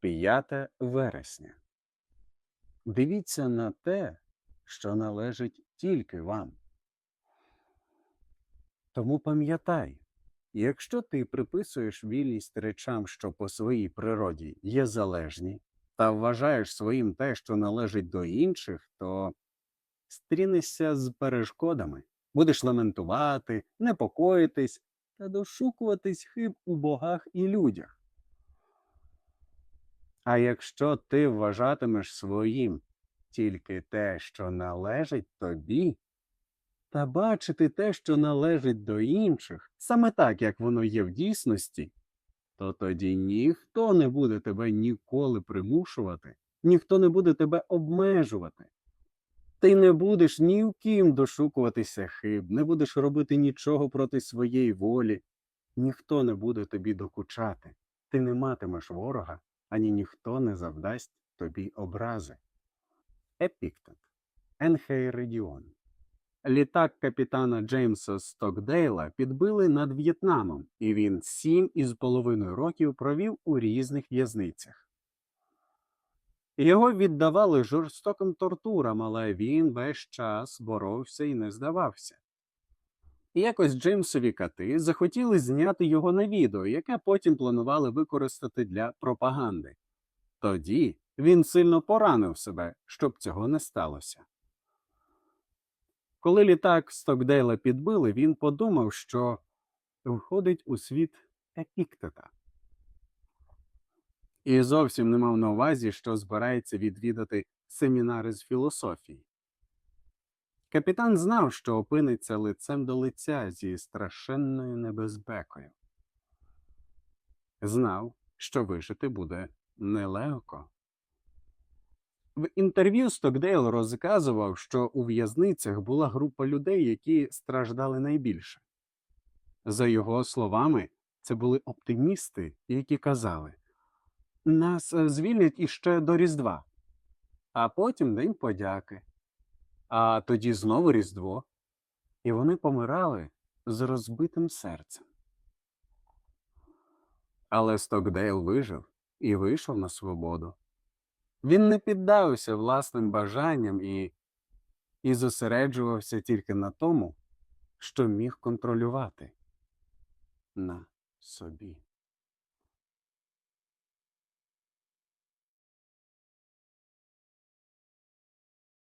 5 вересня. Дивіться на те, що належить тільки вам. Тому пам'ятай, якщо ти приписуєш вільність речам, що по своїй природі є залежні, та вважаєш своїм те, що належить до інших, то стрінешся з перешкодами, будеш лементувати, непокоїтись та дошукуватись хиб у богах і людях. А якщо ти вважатимеш своїм тільки те, що належить тобі, та бачити те, що належить до інших, саме так, як воно є в дійсності, то тоді ніхто не буде тебе ніколи примушувати, ніхто не буде тебе обмежувати. Ти не будеш ні в ким дошукуватися хиб, не будеш робити нічого проти своєї волі, ніхто не буде тобі докучати, ти не матимеш ворога, ані ніхто не завдасть тобі образи. Епіктет. Енхейредіон. Літак капітана Джеймса Стокдейла підбили над В'єтнамом, і він сім із половиною років провів у різних в'язницях. Його віддавали жорстоким тортурам, але він весь час боровся і не здавався. І якось Джеймсові кати захотіли зняти його на відео, яке потім планували використати для пропаганди. Тоді він сильно поранив себе, щоб цього не сталося. Коли літак Стокдейла підбили, він подумав, що входить у світ Епіктета. І зовсім не мав на увазі, що збирається відвідати семінари з філософії. Капітан знав, що опиниться лицем до лиця зі страшенною небезпекою. Знав, що вижити буде нелегко. В інтерв'ю Стокдейл розказував, що у в'язницях була група людей, які страждали найбільше. За його словами, це були оптимісти, які казали нас е, звільнять іще до Різдва, а потім День подяки, а тоді знову Різдво. І вони помирали з розбитим серцем. Але Стокдейл вижив і вийшов на свободу. Він не піддався власним бажанням і, і зосереджувався тільки на тому, що міг контролювати на собі.